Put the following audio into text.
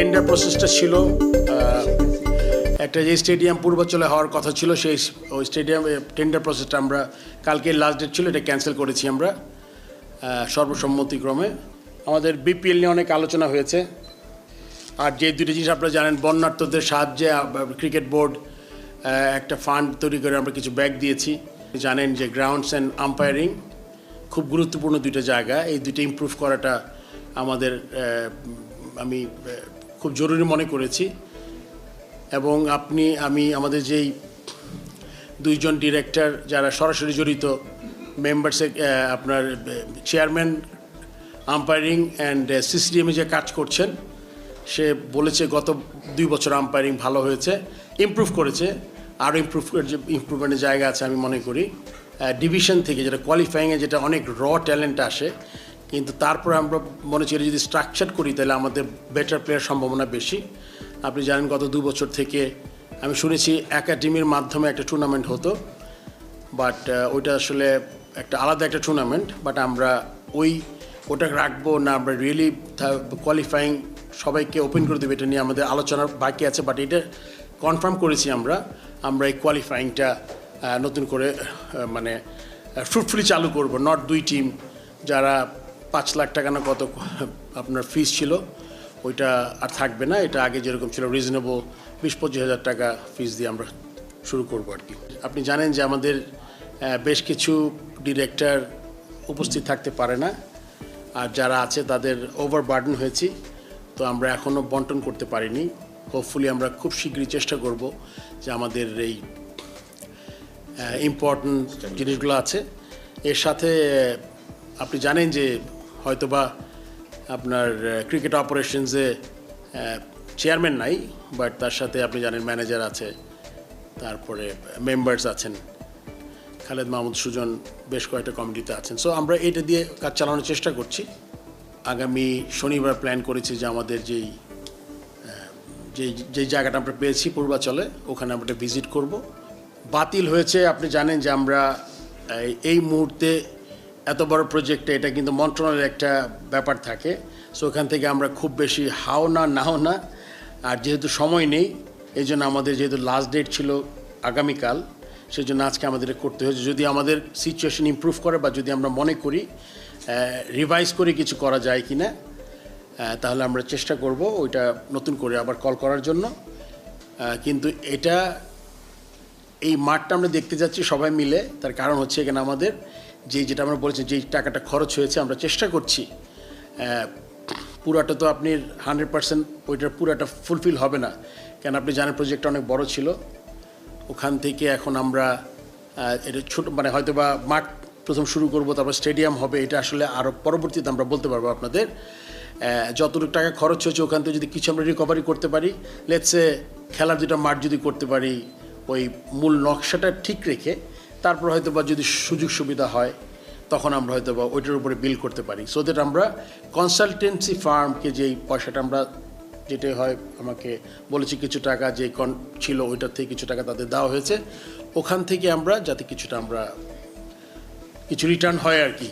Tender প্রসেসটা ছিল একটা যে স্টেডিয়াম পূর্বাচলে হওয়ার কথা ছিল, সেই ওই স্টেডিয়াম টেন্ডার প্রসেসটা আমরা কালকে লাস্ট ডেট ছিল, এটা ক্যান্সেল করেছি আমরা সর্বসম্মতিক্রমে। আমাদের বিপিএল নিয়ে অনেক আলোচনা হয়েছে। আর যে দুটো জিনিস আপনারা জানেন বন্যার্থদের সাহায্যে ক্রিকেট বোর্ড একটা ফান্ড তৈরি করে আমরা কিছু ব্যাগ দিয়েছি। জানেন যে গ্রাউন্ডস অ্যান্ড আম্পায়ারিং খুব গুরুত্বপূর্ণ দুটো জায়গা। এই দুটো ইমপ্রুভ করাটা আমাদের আমি খুব জরুরি মনে করেছি। এবং আপনি, আমি, আমাদের যেই দুইজন ডিরেক্টর যারা সরাসরি জড়িত মেম্বার্সে আপনার চেয়ারম্যান আম্পায়ারিং অ্যান্ড সিসিডিএমে যে কাজ করছেন, সে বলেছে গত দুই বছর আম্পায়ারিং ভালো হয়েছে ইমপ্রুভ করেছে। আরও ইমপ্রুভ যে ইমপ্রুভমেন্টের জায়গা আছে আমি মনে করি। ডিভিশন থেকে যেটা কোয়ালিফাইংয়ে যেটা অনেক র ট্যালেন্ট আসে কিন্তু তারপরে আমরা মনে করি যদি স্ট্রাকচার করি, তাহলে আমাদের বেটার প্লেয়ার সম্ভাবনা বেশি। আপনি জানেন গত দু বছর থেকে আমি শুনেছি একাডেমির মাধ্যমে একটা টুর্নামেন্ট হতো বাট ওইটা আসলে একটা আলাদা একটা টুর্নামেন্ট বাট আমরা ওই, ওটা রাখব না, আমরা রিয়েলি কোয়ালিফাইং সবাইকে ওপেন করে দেবো, এটা নিয়ে আমাদের আলোচনার বাকি আছে বাট এটা কনফার্ম করেছি আমরা আমরা এই কোয়ালিফাইংটা নতুন করে মানে ফ্রুটফুলি চালু করব নট দুই টিম যারা পাঁচ লাখ টাকা না কত আপনার ফিস ছিল, ওইটা আর থাকবে না। এটা আগে যেরকম ছিল রিজনেবল বিশ পঁচিশ হাজার টাকা ফিস দিয়ে আমরা শুরু করব আর কি। আপনি জানেন যে আমাদের বেশ কিছু ডিরেক্টর উপস্থিত থাকতে পারে না। আর যারা আছে তাদের ওভার বার্ডেন হয়েছি, তো আমরা এখনও বন্টন করতে পারিনি। হোপফুলি আমরা খুব শীঘ্রই চেষ্টা করব যে আমাদের এই ইম্পর্টেন্ট জিনিসগুলো আছে। এর সাথে, আপনি জানেন যে হয়তোবা আপনার ক্রিকেট অপারেশনসে চেয়ারম্যান নাই বাট তার সাথে আপনি জানেন ম্যানেজার আছে, তারপরে মেম্বার্স আছেন। খালেদ মাহমুদ সুজন বেশ কয়েকটা কমিটিতে আছেন। সো আমরা এটা দিয়ে কাজ চালানোর চেষ্টা করছি। আগামী শনিবার প্ল্যান করেছি যে আমাদের যেই যে যে জায়গাটা আমরা পেয়েছি পূর্বাচলে, ওখানে আমরা ভিজিট করব। বাতিল হয়েছে, আপনি জানেন যে আমরা এই মুহূর্তে এত বড় প্রজেক্টে এটা কিন্তু মন্ত্রণালয়ের একটা ব্যাপার থাকে। সো ওখান থেকে আমরা খুব বেশি হাও না, নাও না। আর যেহেতু সময় নেই, এই জন্য আমাদের যেহেতু লাস্ট ডেট ছিল আগামীকাল সেই জন্য আজকে আমাদের করতে হয়েছে। যদি আমাদের সিচুয়েশন ইমপ্রুভ করে বা যদি আমরা মনে করি রিভাইজ করে কিছু করা যায় কি না তাহলে আমরা চেষ্টা করব ওইটা নতুন করে আবার কল করার জন্য। কিন্তু এটা, এই মাঠটা আমরা দেখতে যাচ্ছি সবাই মিলে। তার কারণ হচ্ছে এখানে আমাদের যে যেটা আমরা বলেছি যেই টাকাটা খরচ হয়েছে, আমরা চেষ্টা করছি। পুরাটা তো আপনি হান্ড্রেড পার্সেন্ট ওইটার পুরাটা ফুলফিল হবে না। কেন আপনি জানেন প্রজেক্টটা অনেক বড় ছিল। ওখান থেকে এখন আমরা এটা ছোট মানে হয়তো বা মাঠ প্রথম শুরু করব, তারপর স্টেডিয়াম হবে, এটা আসলে আরও পরবর্তীতে আমরা বলতে পারব আপনাদের। যতটুকু টাকা খরচ হয়েছে, ওখান থেকে যদি কিছু আমরা রিকভারি করতে পারি লেটসে খেলার দুটো মাঠ যদি করতে পারি, ওই মূল নকশাটা ঠিক রেখে তারপর হয়তো বা যদি সুযোগ সুবিধা হয়, তখন আমরা হয়তো বা ওইটার উপরে বিল করতে পারি। সো দ্যাট আমরা কনসালটেন্সি ফার্মকে যেই পয়সাটা আমরা যেটা হয় আমাকে বলেছি কিছু টাকা যে কন ছিল ওইটার থেকে কিছু টাকা তাদের দেওয়া হয়েছে, ওখান থেকে আমরা যাতে কিছুটা আমরা, কিছু রিটার্ন হয় আর কি।